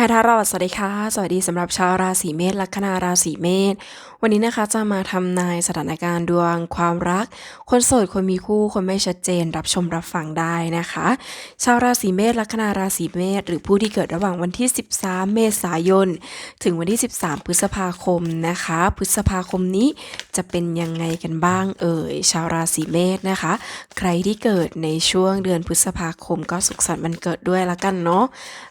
ฮายทารอดสวัสดีค่ะ สวัสดีสำหรับชาวราศีเมษลัคนาราศีเมษ วันนี้นะคะจะมาทำนายสถานการณ์ดวงความรัก คนโสด คนมีคู่ คนไม่ชัดเจน รับชมรับฟังได้นะคะ ชาวราศีเมษลัคนาราศีเมษ หรือผู้ที่เกิดระหว่างวันที่ 13 เมษายน ถึงวันที่ 13 พฤษภาคมนะคะ พฤษภาคมนี้จะเป็นยังไงกันบ้างเอ่ย ชาวราศีเมษนะคะ ใครที่เกิดในช่วงเดือนพฤษภาคมก็สุขสันต์วันเกิดด้วยละกันเนาะ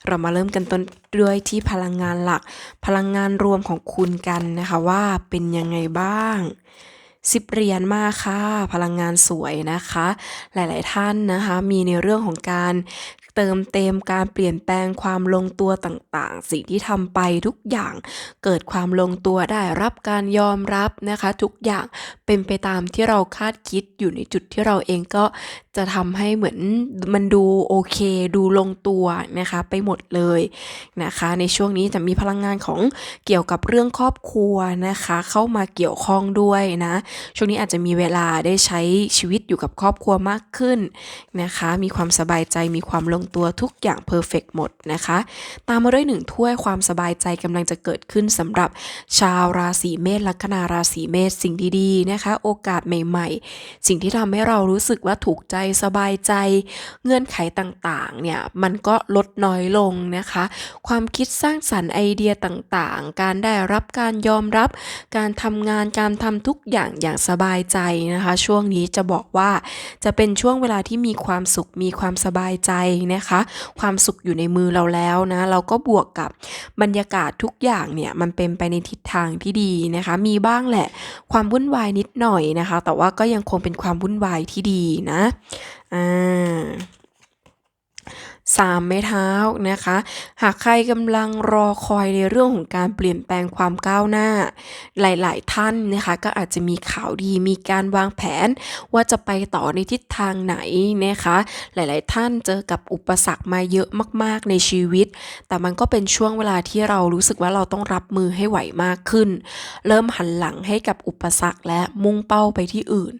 เรามาเริ่มกันต้นด้วยที่พลังงานหลัก พลังงานรวมของคุณกันนะคะว่าเป็นยังไงบ้างสิบเหรียญมาค่ะ พลังงานสวยนะคะ หลาย ๆ ท่านนะคะ มีในเรื่องของการเติมเต็มการเปลี่ยนแปลงความลงตัวต่างๆ สิ่งที่ทำไปทุกอย่างเกิดความลงตัวได้รับการยอมรับนะคะ ทุกอย่างเป็นไปตามที่เราคาดคิดอยู่ในจุดที่เราเองก็ จะทำให้เหมือนมันดูโอเค ดูลงตัวนะคะไปหมดเลยนะคะ ในช่วงนี้จะมีพลังงานของเกี่ยวกับเรื่องครอบครัวนะคะ เข้ามาเกี่ยวข้องด้วยนะ ช่วงนี้อาจจะมีเวลาได้ใช้ชีวิตอยู่กับครอบครัวมากขึ้นนะคะ มีความสบายใจมีความลงตัวทุกอย่างเพอร์เฟกหมดนะคะ ตามมาด้วยหนึ่งถ้วยความสบายใจกำลังจะเกิดขึ้นสำหรับชาวราศีเมษลัคนาราศีเมษสิ่งดีๆนะคะ โอกาสใหม่ ๆ สิ่งที่ทำให้เรารู้สึกว่าถูกใจสบายใจ เงื่อนไขต่างๆเนี่ยมันก็ลดน้อยลงนะคะ ความคิดสร้างสรรค์ไอเดียต่างๆ การได้รับการยอมรับ การทำงานการทำทุกอย่างอย่างสบายใจนะคะ ช่วงนี้จะบอกว่าจะเป็นช่วงเวลาที่มีความสุขมีความสบายใจนะคะ ความสุขอยู่ในมือเราแล้วนะเราก็บวกกับบรรยากาศทุกอย่างเนี่ยมันเป็นไปในทิศทางที่ดีนะคะ มีบ้างแหละ ความวุ่นวายนิดหน่อยนะคะ แต่ว่าก็ยังคงเป็นความวุ่นวายที่ดีนะ 嗯。3 ไม้เท้านะคะ หากใครกำลังรอคอยในเรื่องของการเปลี่ยนแปลงความก้าวหน้า หลายๆ ท่านนะคะ ก็อาจจะมีข่าวดีมีการวางแผน ว่าจะไปต่อในทิศทางไหนนะคะ หลายๆ ท่านเจอกับอุปสรรคมาเยอะมาก ๆ ในชีวิต แต่มันก็เป็นช่วงเวลาที่เรารู้สึกว่าเราต้องรับมือให้ไหวมากขึ้น เริ่มหันหลังให้กับอุปสรรคและมุ่งเป้าไปที่อื่น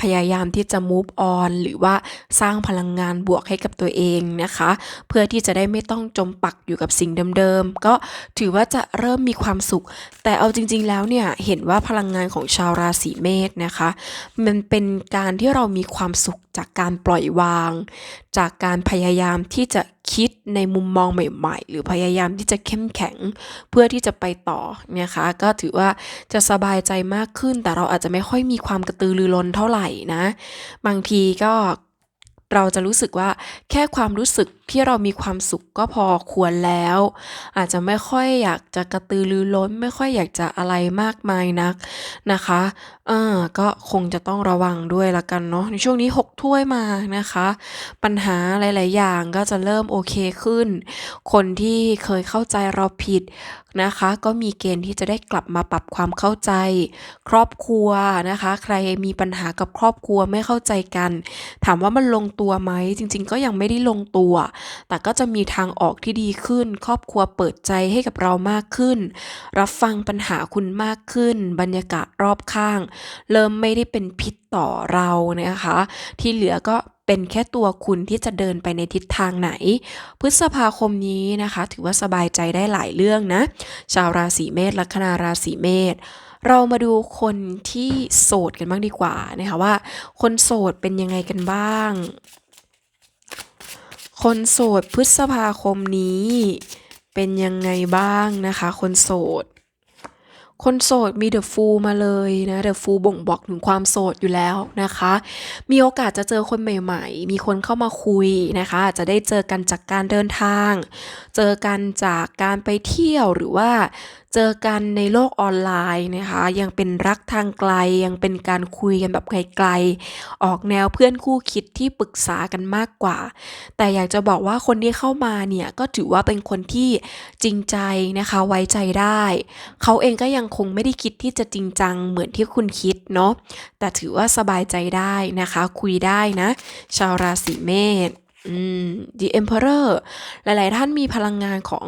พยายามที่จะ move on หรือว่าสร้างพลังงานบวกให้กับตัวเองนะคะเพื่อที่จะได้ไม่ต้องจมปักอยู่กับสิ่งเดิมๆก็ถือว่าจะเริ่มมีความสุข แต่เอาจริง ๆ แล้วเนี่ยเห็นว่าพลังงานของชาวราศีเมษนะคะ มันเป็นการที่เรามีความสุขจากการปล่อยวาง จากการพยายามที่จะคิดในมุมมองใหม่ๆ หรือพยายามที่จะเข้มแข็งเพื่อที่จะไปต่อนะคะ ก็ถือว่าจะสบายใจมากขึ้น แต่เราอาจจะไม่ค่อยมีความกระตือรือร้นเท่าไหร่นะ บางทีก็เราจะรู้สึกว่าแค่ความรู้สึกที่เรามีความสุขก็พอควรแล้ว อาจจะไม่ค่อยอยากจะกระตือรือร้น ไม่ค่อยอยากจะอะไรมากมายนักนะคะเออก็คงจะต้องระวังด้วยละกันเนาะในช่วงนี้ 6 ถ้วยมานะคะ ปัญหาหลาย ๆ อย่างก็จะเริ่มโอเคขึ้น คนที่เคยเข้าใจเราผิดนะคะ ก็มีเกณฑ์ที่จะได้กลับมาปรับความเข้าใจ ครอบครัวนะคะ ใครมีปัญหากับครอบครัวไม่เข้าใจกัน ถามว่ามันลงตัวไหมจริง ๆ ก็ยังไม่ได้ลงตัวแต่ก็จะมีทางออกที่ดีขึ้น ครอบครัวเปิดใจให้กับเรามากขึ้น รับฟังปัญหาคุณมากขึ้น บรรยากาศรอบข้าง เริ่มไม่ได้เป็นพิษต่อเรานะคะ ที่เหลือก็เป็นแค่ตัวคุณที่จะเดินไปในทิศทางไหน พฤษภาคมนี้นะคะ ถือว่าสบายใจได้หลายเรื่องนะ ชาวราศีเมษลัคนาราศีเมษเรามาดูคนที่โสดกันบ้างดีกว่านะคะว่า คนโสดเป็นยังไงกันบ้าง คนโสดพฤษภาคมนี้ เป็นยังไงบ้างนะคะ คนโสด คนโสดมีเดอะฟูมาเลยนะเดอะฟูบ่งบอกถึงความโสดอยู่แล้วนะคะ มีโอกาสจะเจอคนใหม่ๆ มีคนเข้ามาคุยนะคะอาจจะได้เจอกันจากการเดินทาง เจอกันจากการไปเที่ยวหรือว่า เจอกันในโลกออนไลน์นะคะ ยังเป็นรักทางไกลยังเป็นการคุยกันแบบไกลๆ ออกแนวเพื่อนคู่คิดที่ปรึกษากันมากกว่า แต่อยากจะบอกว่าคนที่เข้ามาเนี่ยก็ถือว่าเป็นคนที่จริงใจนะคะไว้ใจได้ เขาเองก็ยังคงไม่ได้คิดที่จะจริงจังเหมือนที่คุณคิดเนาะแต่ถือว่าสบายใจได้นะคะ คุยได้นะ ชาวราศีเมษ อืม The Emperor หลาย ๆ ท่านมีพลังงานของ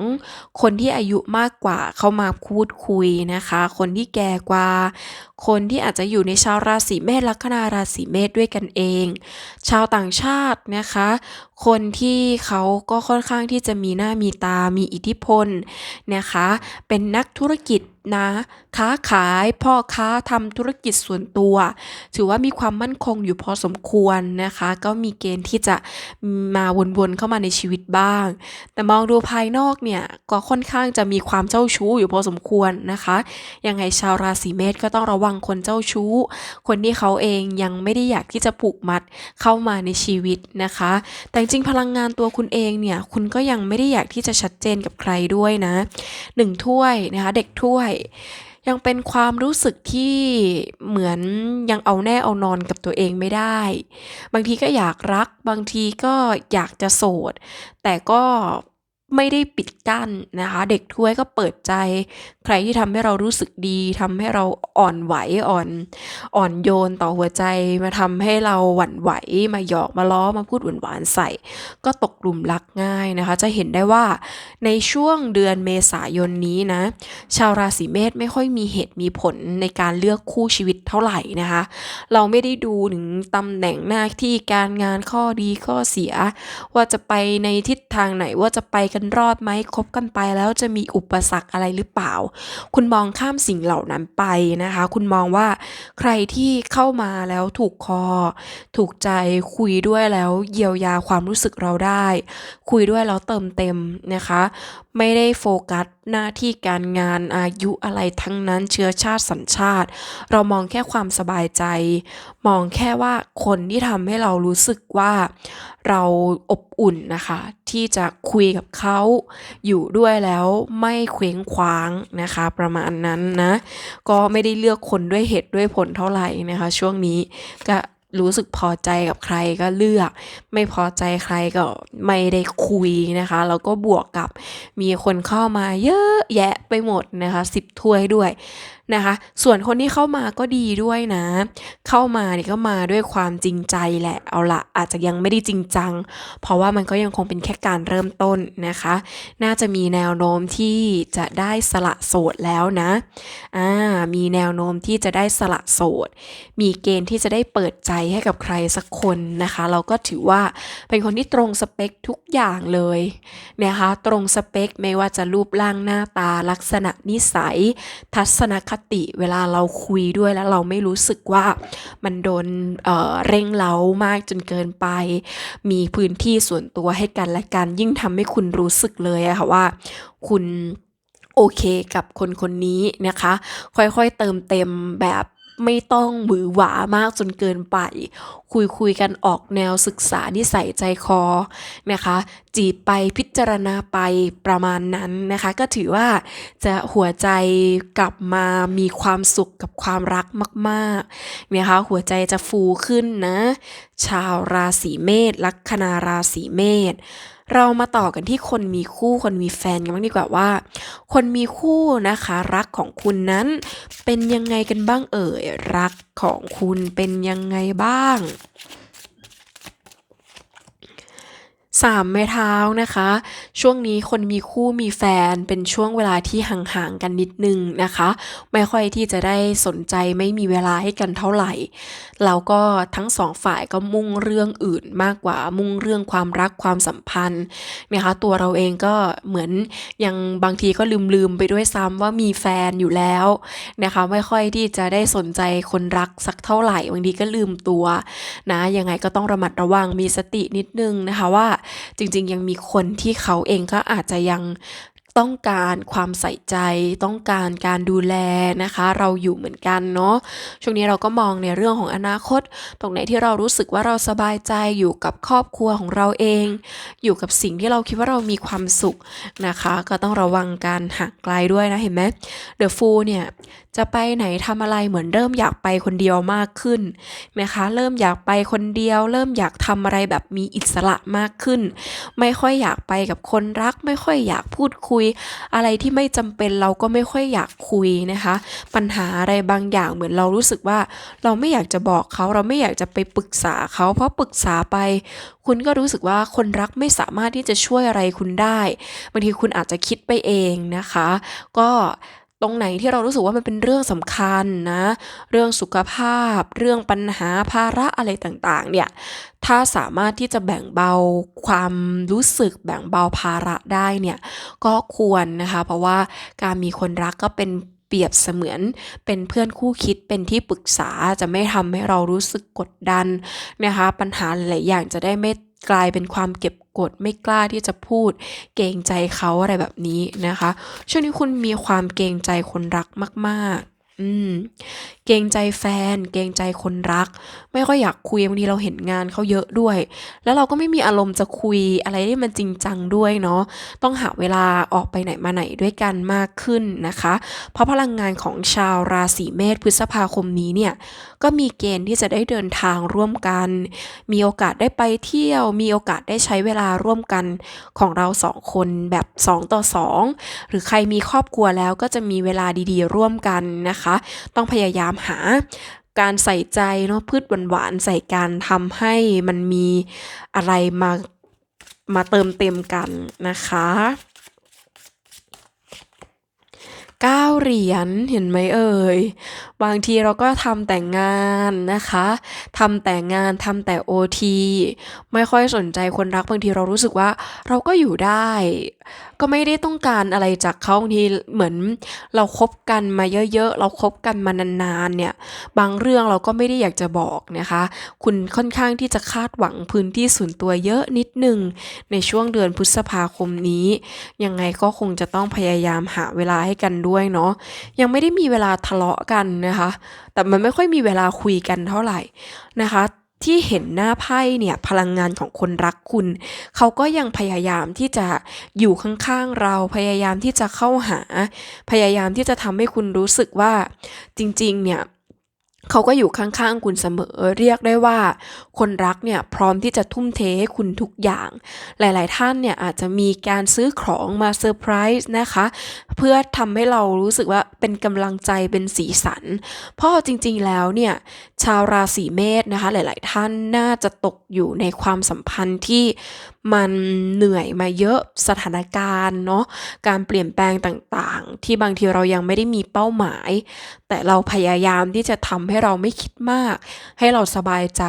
คนที่อายุมากกว่าเข้ามาพูดคุยนะคะ คนที่แก่กว่าคนที่อาจจะอยู่ในชาวราศีเมษลัคนาราศีเมษด้วยกันเอง ชาวต่างชาตินะคะ คนที่เขาก็ค่อนข้างที่จะมีหน้ามีตามีอิทธิพลนะคะ เป็นนักธุรกิจนะค้าขายพ่อค้าทำธุรกิจส่วนตัว ถือว่ามีความมั่นคงอยู่พอสมควรนะคะ ก็มีเกณฑ์ที่จะมาวนๆเข้ามาในชีวิตบ้าง แต่มองดูภายนอกเนี่ยก็ค่อนข้างจะมีความเจ้าชู้อยู่พอสมควรนะคะยังไงชาวราศีเมษก็ต้องระวังังคนเจ้าชู้ คนที่เขาเองยังไม่ได้อยากที่จะผูกมัดเข้ามาในชีวิตนะคะ แต่จริงพลังงานตัวคุณเองเนี่ยคุณก็ยังไม่ได้อยากที่จะชัดเจนกับใครด้วยนะหนึ่งถ้วยนะคะเด็กถ้วยยังเป็นความรู้สึกที่เหมือนยังเอาแน่เอานอนกับตัวเองไม่ได้ บางทีก็อยากรัก บางทีก็อยากจะโสด แต่ก็ ไม่ได้ปิดกั้นนะคะ เด็กถ้วยก็เปิดใจ ใครที่ทำให้เรารู้สึกดีทำให้เราอ่อนไหวอ่อนอ่อนโยนต่อหัวใจ มาทำให้เราหวั่นไหวมาหยอกมาล้อมาพูดหวานๆใส่ ก็ตกกลุ่มรักง่ายนะคะ จะเห็นได้ว่าในช่วงเดือนเมษายนนี้นะ ชาวราศีเมษไม่ค่อยมีเหตุมีผลในการเลือกคู่ชีวิตเท่าไหร่นะคะ เราไม่ได้ดูถึงตำแหน่งหน้าที่การงานข้อดีข้อเสีย ว่าจะไปในทิศทางไหนว่าจะไปกันรอดไหมคบกันไปแล้วจะมีอุปสรรคอะไรหรือเปล่า คุณมองข้ามสิ่งเหล่านั้นไปนะคะ คุณมองว่าใครที่เข้ามาแล้วถูกคอ ถูกใจคุยด้วยแล้วเยียวยาความรู้สึกเราได้ คุยด้วยแล้วเติมเต็มนะคะ ไม่ได้โฟกัสหน้าที่การงานอายุอะไรทั้งนั้นเชื้อชาติสัญชาติ เรามองแค่ความสบายใจ มองแค่ว่าคนที่ทำให้เรารู้สึกว่าเราอบอุ่นนะคะ ที่จะคุยกับเขาอยู่ด้วยแล้วไม่เคว้งคว้างนะคะ ประมาณนั้นนะ ก็ไม่ได้เลือกคนด้วยเหตุด้วยผลเท่าไหร่นะคะ ช่วงนี้ก็รู้สึกพอใจกับใครก็เลือก ไม่พอใจใครก็ไม่ได้คุยนะคะแล้วก็บวกกับมีคนเข้ามาเยอะแยะไปหมดนะคะสิบถ้วยด้วย นะคะ ส่วนคนที่เข้ามาก็ดีด้วยนะ เข้ามาเนี่ยก็มาด้วยความจริงใจแหละ เอาละอาจจะยังไม่ได้จริงจัง เพราะว่ามันก็ยังคงเป็นแค่การเริ่มต้นนะคะ น่าจะมีแนวโน้มที่จะได้สละโสดแล้วนะอ่ามีแนวโน้มที่จะได้สละโสด มีเกณฑ์ที่จะได้เปิดใจให้กับใครสักคนนะคะ เราก็ถือว่าเป็นคนที่ตรงสเปคทุกอย่างเลยนะคะ ตรงสเปคไม่ว่าจะรูปร่างหน้าตาลักษณะนิสัย ทัศนคติ เวลาเราคุยด้วยแล้วเราไม่รู้สึกว่ามันโดนเเร่งเร้ามากจนเกินไป มีพื้นที่ส่วนตัวให้กันและกัน ยิ่งทำให้คุณรู้สึกเลยอะค่ะว่า คุณโอเคกับคนคนนี้นะคะ ค่อยๆเติมเต็มแบบ ไม่ต้องหวือหวามากจนเกินไป คุยคุยกันออกแนวศึกษานิสัยใจคอนะคะ จีบไปพิจารณาไปประมาณนั้นนะคะ ก็ถือว่าจะหัวใจกลับมามีความสุขกับความรักมากๆนะคะหัวใจจะฟูขึ้นนะ ชาวราศีเมษลัคนาราศีเมษ เรามาต่อกันที่คนมีคู่คนมีแฟนกันบ้างดีกว่าว่า คนมีคู่นะคะ รักของคุณนั้นเป็นยังไงกันบ้างเอ่ยรักของคุณเป็นยังไงบ้าง สามไม้เท้านะคะ ช่วงนี้คนมีคู่มีแฟนเป็นช่วงเวลาที่ห่างๆกันนิดนึงนะคะ ไม่ค่อยที่จะได้สนใจไม่มีเวลาให้กันเท่าไหร่แล้วก็ทั้งสองฝ่ายก็มุ่งเรื่องอื่นมากกว่ามุ่งเรื่องความรักความสัมพันธ์นะคะตัวเราเองก็เหมือนยังบางทีก็ลืมๆไปด้วยซ้ำว่ามีแฟนอยู่แล้วนะคะไม่ค่อยที่จะได้สนใจคนรักสักเท่าไหร่บางทีก็ลืมตัวนะยังไงก็ต้องระมัดระวังมีสตินิดนึงนะคะว่าจริงๆ ยังมีคนที่เขาเองก็อาจจะยัง ต้องการความใส่ใจ ต้องการการดูแลนะคะ เราอยู่เหมือนกันเนาะช่วงนี้เราก็มองในเรื่องของอนาคต ตรงไหนที่เรารู้สึกว่าเราสบายใจอยู่กับครอบครัวของเราเอง อยู่กับสิ่งที่เราคิดว่าเรามีความสุขนะคะ ก็ต้องระวังการห่างไกลด้วยนะเห็นไหมเดอะฟูเนี่ยจะไปไหนทำอะไรเหมือนเริ่มอยากไปคนเดียวมากขึ้นนะคะ เริ่มอยากไปคนเดียว เริ่มอยากทำอะไรแบบมีอิสระมากขึ้น ไม่ค่อยอยากไปกับคนรัก ไม่ค่อยอยากพูดคุยอะไรที่ไม่จำเป็นเราก็ไม่ค่อยอยากคุยนะคะ ปัญหาอะไรบางอย่างเหมือนเรารู้สึกว่า เราไม่อยากจะบอกเขาเราไม่อยากจะไปปรึกษาเขาเพราะปรึกษาไป คุณก็รู้สึกว่าคนรักไม่สามารถที่จะช่วยอะไรคุณได้บางทีคุณอาจจะคิดไปเองนะคะ ก็ ตรงไหนที่เรารู้สึกว่ามันเป็นเรื่องสำคัญนะ เรื่องสุขภาพ เรื่องปัญหาภาระอะไรต่างๆ เนี่ย ถ้าสามารถที่จะแบ่งเบาความรู้สึกแบ่งเบาภาระได้เนี่ย ก็ควรนะคะ เพราะว่าการมีคนรักก็เป็นเปรียบเสมือนเป็นเพื่อนคู่คิดเป็นที่ปรึกษาจะไม่ทำให้เรารู้สึกกดดันนะคะ ปัญหาหลายอย่างจะได้ไม่กลายเป็นความเก็บ กดไม่กล้าที่จะพูด เกรงใจเขาอะไรแบบนี้นะคะ ช่วงนี้คุณมีความเกรงใจคนรักมาก ๆ อืม เกรงใจแฟน เกรงใจคนรัก ไม่ค่อยอยากคุยบางทีเราเห็นงานเขาเยอะด้วย แล้วเราก็ไม่มีอารมณ์จะคุยอะไรที่มันจริงจังด้วยเนาะต้องหาเวลาออกไปไหนมาไหนด้วยกันมากขึ้นนะคะ เพราะพลังงานของชาวราศีเมษพฤษภาคมนี้เนี่ยก็มีเกณฑ์ที่จะได้เดินทางร่วมกัน มีโอกาสได้ไปเที่ยว มีโอกาสได้ใช้เวลาร่วมกันของเราสองคนแบบ 2 ต่อ 2 หรือใครมีครอบครัวแล้วก็จะมีเวลาดีๆ ร่วมกันนะคะต้องพยายามหาการใส่ใจเนาะพืชหวานๆใส่การทำให้มันมีอะไรมามาเติมเต็มกันนะคะก้าเหรียญเห็นไหมเอ่ย บางทีเราก็ทำแต่งานนะคะทำแต่งานทำแต่โอทีไม่ค่อยสนใจคนรักบางทีเรารู้สึกว่าเราก็อยู่ได้ ก็ไม่ได้ต้องการอะไรจากเขาบางทีเหมือนเราคบกันมาเยอะๆ เราคบกันมานานๆเนี่ย บางเรื่องเราก็ไม่ได้อยากจะบอกนะคะ คุณค่อนข้างที่จะคาดหวังพื้นที่ส่วนตัวเยอะนิดนึง ในช่วงเดือนพฤษภาคมนี้ ยังไงก็คงจะต้องพยายามหาเวลาให้กันด้วยเนาะยังไม่ได้มีเวลาทะเลาะกันนะคะ แต่มันไม่ค่อยมีเวลาคุยกันเท่าไหร่นะคะ ที่เห็นหน้าไพ่เนี่ยพลังงานของคนรักคุณ เขาก็ยังพยายามที่จะอยู่ข้างๆเราพยายามที่จะเข้าหา พยายามที่จะทำให้คุณรู้สึกว่าจริงๆเนี่ย เขาก็อยู่ข้างๆคุณเสมอ เรียกได้ว่า คนรักเนี่ยพร้อมที่จะทุ่มเทให้คุณทุกอย่าง หลายๆท่านเนี่ยอาจจะมีการซื้อของมาเซอร์ไพรส์นะคะ เพื่อทำให้เรารู้สึกว่าเป็นกำลังใจเป็นสีสัน เพราะจริงๆแล้วเนี่ยชาวราศีเมษนะคะ หลายๆท่านน่าจะตกอยู่ในความสัมพันธ์ที่ มันเหนื่อยมาเยอะสถานการณ์เนาะการเปลี่ยนแปลงต่างๆ ที่บางทีเรายังไม่ได้มีเป้าหมาย แต่เราพยายามที่จะทำให้เราไม่คิดมาก ให้เราสบายใจ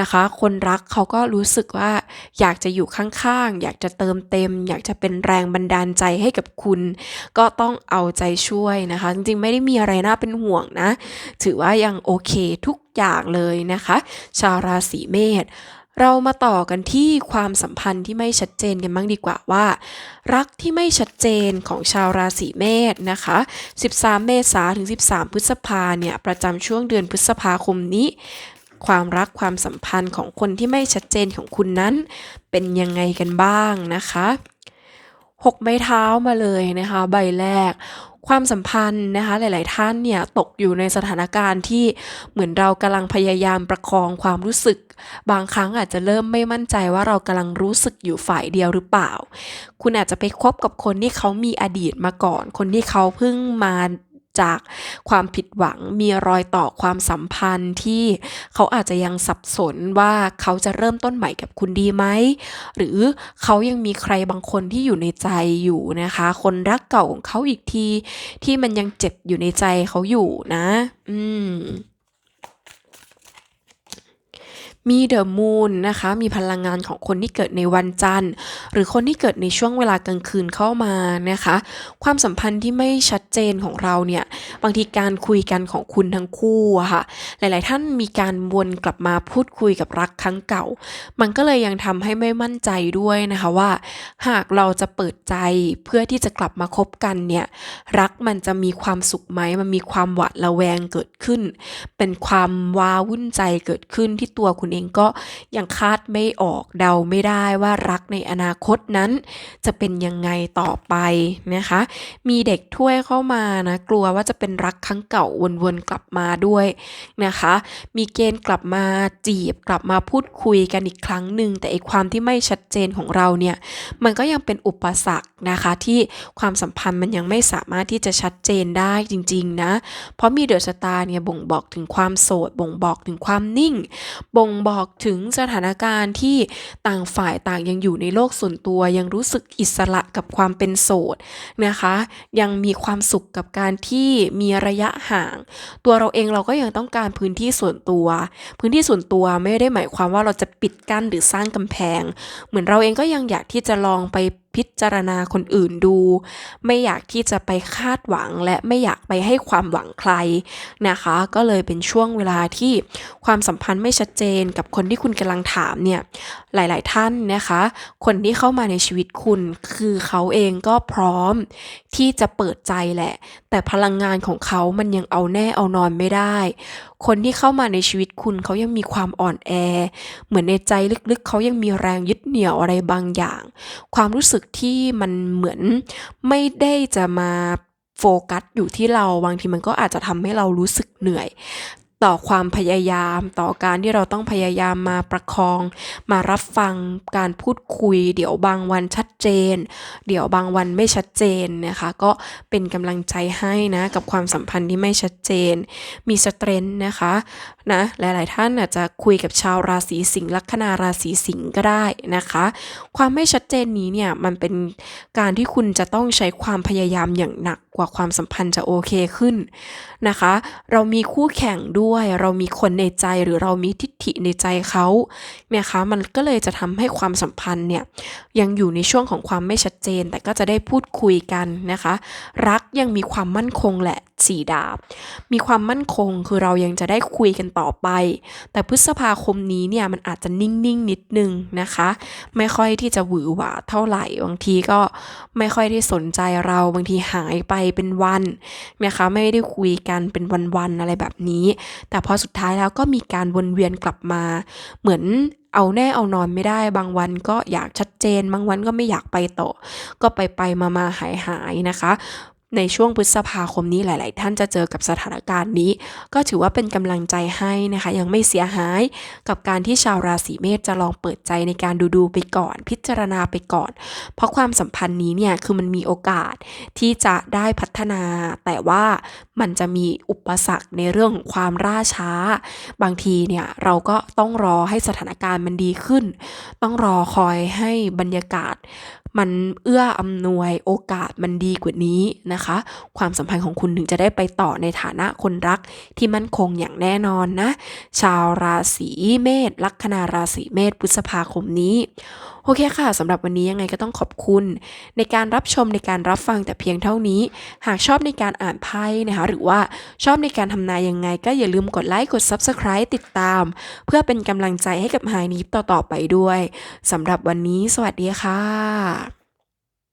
นะคะ คนรักเขาก็รู้สึกว่าอยากจะอยู่ข้างๆ อยากจะเติมเต็ม อยากจะเป็นแรงบันดาลใจให้กับคุณ ก็ต้องเอาใจช่วยนะคะ จริงๆไม่ได้มีอะไรน่าเป็นห่วงนะ ถือว่ายังโอเคทุกอย่างเลยนะคะ ชาวราศีเมษ เรามาต่อกันที่ความสัมพันธ์ที่ไม่ชัดเจนกันบ้างดีกว่าว่า รักที่ไม่ชัดเจนของชาวราศีเมษนะคะ 13 เมษาถึง 13 พฤษภาเนี่ย ประจำช่วงเดือนพฤษภาคมนี้ ความรักความสัมพันธ์ของคนที่ไม่ชัดเจนของคุณนั้น เป็นยังไงกันบ้างนะคะหกใบเท้ามาเลยนะคะ ใบแรก ความสัมพันธ์นะคะหลาย ๆ ท่านเนี่ยตกอยู่ในสถานการณ์ที่เหมือนเรากำลังพยายามประคองความรู้สึก บางครั้งอาจจะเริ่มไม่มั่นใจว่าเรากำลังรู้สึกอยู่ฝ่ายเดียวหรือเปล่า คุณอาจจะไปคบกับคนที่เขามีอดีตมาก่อน คนที่เขาเพิ่งมา จากความผิดหวังมีรอยต่อความสัมพันธ์ที่เขาอาจจะยังสับสนว่าเขาจะเริ่มต้นใหม่กับคุณดีไหม หรือเขายังมีใครบางคนที่อยู่ในใจอยู่นะคะ คนรักเก่าของเขาอีกที ที่มันยังเจ็บอยู่ในใจเขาอยู่นะ อืม มีเดอะมูนนะคะมีพลังงานของคนที่เกิดในวันจันทร์ หรือคนที่เกิดในช่วงเวลากลางคืนเข้ามานะคะ ความสัมพันธ์ที่ไม่ชัดเจนของเราเนี่ยบางทีการคุยกันของคุณทั้งคู่อะค่ะหลาย ๆ ท่านมีการวนกลับมาพูดคุยกับรักครั้งเก่า มันก็เลยยังทำให้ไม่มั่นใจด้วยนะคะว่า หากเราจะเปิดใจเพื่อที่จะกลับมาคบกันเนี่ยรักมันจะมีความสุขไหมมันมีความหวาดระแวงเกิดขึ้น เป็นความว้าวุ่นใจเกิดขึ้นที่ตัวคุณเองก็ยังคาดไม่ออกเดาไม่ได้ว่ารักในอนาคตนั้น จะเป็นยังไงต่อไปนะคะ มีเด็กถ้วยเข้ามานะกลัวว่าจะเป็นรักครั้งเก่าวนๆกลับมาด้วยนะคะ มีเกณฑ์กลับมาจีบกลับมาพูดคุยกันอีกครั้งหนึ่งแต่ไอความที่ไม่ชัดเจนของเราเนี่ยมันก็ยังเป็นอุปสรรคนะคะที่ความสัมพันธ์มันยังไม่สามารถที่จะชัดเจนได้จริงๆนะ เพราะมีเดอะสตาร์เนี่ยบ่งบอกถึงความโสดบ่งบอกถึงความนิ่ง บ่งบอกถึงสถานการณ์ที่ต่างฝ่ายต่างยังอยู่ในโลกส่วนตัวยังรู้สึกอิสระกับความเป็นโสดนะคะ ยังมีความสุขกับการที่มีระยะห่าง ตัวเราเองเราก็ยังต้องการพื้นที่ส่วนตัว พื้นที่ส่วนตัวไม่ได้หมายความว่าเราจะปิดกั้นหรือสร้างกำแพง เหมือนเราเองก็ยังอยากที่จะลองไปพิจารณาคนอื่นดู ไม่อยากที่จะไปคาดหวังและไม่อยากไปให้ความหวังใครนะคะ ก็เลยเป็นช่วงเวลาที่ความสัมพันธ์ไม่ชัดเจนกับคนที่คุณกำลังถามเนี่ยหลาย ๆ ท่านนะคะ คนที่เข้ามาในชีวิตคุณคือเขาเองก็พร้อมที่จะเปิดใจแหละ แต่พลังงานของเขามันยังเอาแน่เอานอนไม่ได้ คนที่เข้ามาในชีวิตคุณเขายังมีความอ่อนแอ เหมือนในใจลึกๆ เขายังมีแรงยึดเหนี่ยวอะไรบางอย่าง ความรู้สึกที่มันเหมือนไม่ได้จะมาโฟกัสอยู่ที่เราบางทีมันก็อาจจะทำให้เรารู้สึกเหนื่อย ต่อความพยายาม ต่อการที่เราต้องพยายามมาประคอง มารับฟังการพูดคุย เดี๋ยวบางวันชัดเจน เดี๋ยวบางวันไม่ชัดเจนนะคะ ก็เป็นกำลังใจให้นะกับความสัมพันธ์ที่ไม่ชัดเจน มีสเตรนท์นะคะนะหลาย ๆ ท่านอาจจะคุยกับชาวราศีสิงห์ลัคนาราศีสิงห์ก็ได้นะคะ ความไม่ชัดเจนนี้เนี่ยมันเป็นการที่คุณจะต้องใช้ความพยายามอย่างหนักกว่าความสัมพันธ์จะโอเคขึ้นนะคะ เรามีคู่แข่งด้วย เรามีคนในใจหรือเรามีทิฏฐิในใจเขาเนี่ยคะมันก็เลยจะทำให้ความสัมพันธ์เนี่ยยังอยู่ในช่วงของความไม่ชัดเจน แต่ก็จะได้พูดคุยกันนะคะ รักยังมีความมั่นคงแหละ สี่ดาบ มีความมั่นคงคือเรายังจะได้คุยกันต่อไป แต่พฤษภาคมนี้เนี่ยมันอาจจะนิ่งๆนนิดนึงนะคะ ไม่ค่อยที่จะหวือหวาเท่าไหร่บางทีก็ไม่ค่อยได้สนใจเราบางทีหายไปเป็นวันนะคะไม่ได้คุยกันเป็นวันๆอะไรแบบนี้ แต่พอสุดท้ายแล้วก็มีการวนเวียนกลับมา เหมือนเอาแน่เอานอนไม่ได้บางวันก็อยากชัดเจน บางวันก็ไม่อยากไปต่อ ก็ไปไปมามาหายหายนะคะ ในช่วงพฤษภาคมนี้หลาย ๆ ท่านจะเจอกับสถานการณ์นี้ ก็ถือว่าเป็นกำลังใจให้นะคะ ยังไม่เสียหายกับการที่ชาวราศีเมษจะลองเปิดใจในการดูดูไปก่อน พิจารณาไปก่อน เพราะความสัมพันธ์นี้เนี่ยคือมันมีโอกาสที่จะได้พัฒนา แต่ว่ามันจะมีอุปสรรคในเรื่องของความล่าช้า บางทีเนี่ยเราก็ต้องรอให้สถานการณ์มันดีขึ้น ต้องรอคอยให้บรรยากาศ มันเอื้ออำนวยโอกาสมันดีกว่านี้นะคะ ความสัมพันธ์ของคุณถึงจะได้ไปต่อในฐานะคนรักที่มั่นคงอย่างแน่นอนนะ ชาวราศีเมษลัคนาราศีเมษพฤษภาคมนี้ อเคค่ะสำหรับวันนี้ยังไงก็ต้องขอบคุณ ในการรับชมในการรับฟังแต่เพียงเท่านี้ หากชอบในการอ่านไพ่นะคะหรือว่าชอบในการทำนายยังไง ก็อย่าลืมกดไลค์กด Subscribe ติดตาม เพื่อเป็นกำลังใจให้กับไฮนิฟต่อๆไปด้วยสำหรับวันนี้ สวัสดีค่ะ